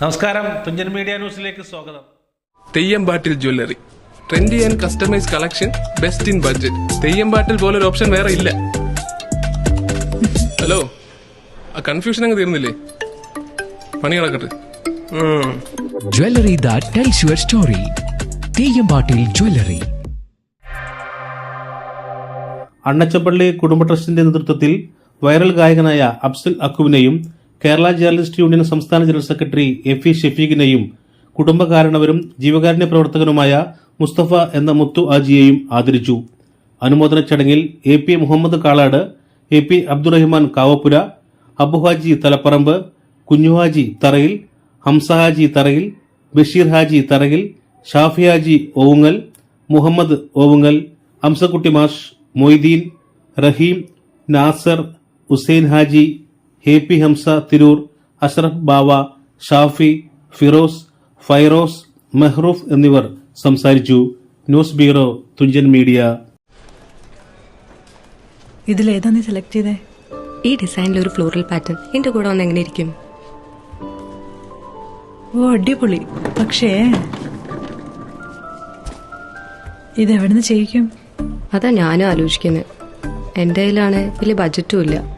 നമസ്കാരം. തുഞ്ചൻ മീഡിയ ന്യൂസിലേക്ക് സ്വാഗതം. Theyyampattil jewellery. Trendy and customise collection best in budget Theyyampattil പോലൊരു ഓപ്ഷൻ വേറെ ഇല്ല. ഹലോ ആ കൺഫ്യൂഷൻ അങ്ങ് തീർന്നില്ലേ? പണി കിടക്കട്ടെ jewellery that tells your story. Theyyampattil jewellery. Annachappally കുടുംബ ട്രസ്റ്റിന്റെ നേതൃത്വത്തിൽ വൈറൽ ഗായകനായ അഫ്സൽ അക്കുവിനെയും കേരള ജേർണലിസ്റ്റ് യൂണിയൻ സംസ്ഥാന ജനറൽ സെക്രട്ടറി എഫ് ഇ ഷെഫീഖിനെയും കുടുംബകാരണവരും ജീവകാരുണ്യ പ്രവർത്തകനുമായ മുസ്തഫ എന്ന മുത്തു ആജിയെയും ആദരിച്ചു. അനുമോദന ചടങ്ങിൽ A P Muhammad Kalad A P Abdurahiman Kavappura Abuhaji Thalapparamba Kunjuhaji Tharayil Hamsahaji Tharayil Basheer Haji തറയിൽ ഷാഫിയാജി ഓവുങ്ങൽ മുഹമ്മദ് ഓവുങ്ങൽ ഹംസക്കുട്ടി മാഷ് മൊയ്തീൻ റഹീം നാസർ ഹുസൈൻ ഹാജി ഹെ പി ഹംസ തിരൂർ അഷ്റഫ് ബാവ ഷാഫി ഫിറോസ് ഫൈറോസ് മെഹ്റൂഫ് എന്നിവർ സംസാരിച്ചു. News bureau Thunchan media. ഇതിലേതാ നീ സെലക്ട് ചെയ്തേ? ഈ ഡിസൈനിൽ ഒരു ഫ്ലോറൽ പാറ്റേൺ എന്റെ കൂടെ വന്ന് എങ്ങനെ ഇരിക്കും? ഓ അടിപൊളി. പക്ഷേ ഇത് എവിടുന്ന് ചെയ്യിക്കും? അതാ ഞാനും ആലോചിക്കുന്നത് എന്റെ കയ്യിലാണ് വലിയ ബഡ്ജറ്റും ഇല്ല.